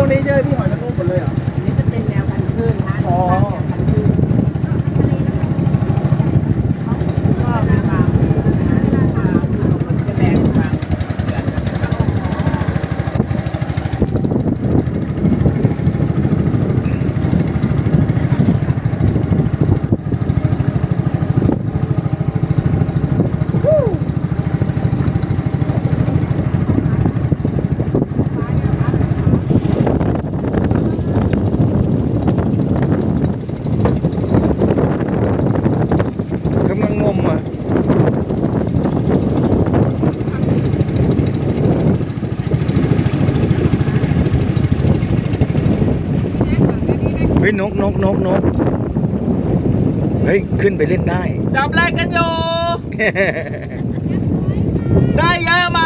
พวกนี้ใช่ไหมพี่หอยนางรมหมดเลยเหรอ นี่จะเป็นแนวพันธุ์พืชนะ อ๋อ แนวพันธุ์พืชก็มีบางนะบางจะแบ่งบางเดือนนะครับ กำลังงมอะเฮ้ยนกนกนกนกเฮ้ยขึ้นไปเล่นได้ จับอะไรกันอยู่ ได้เยอะไหม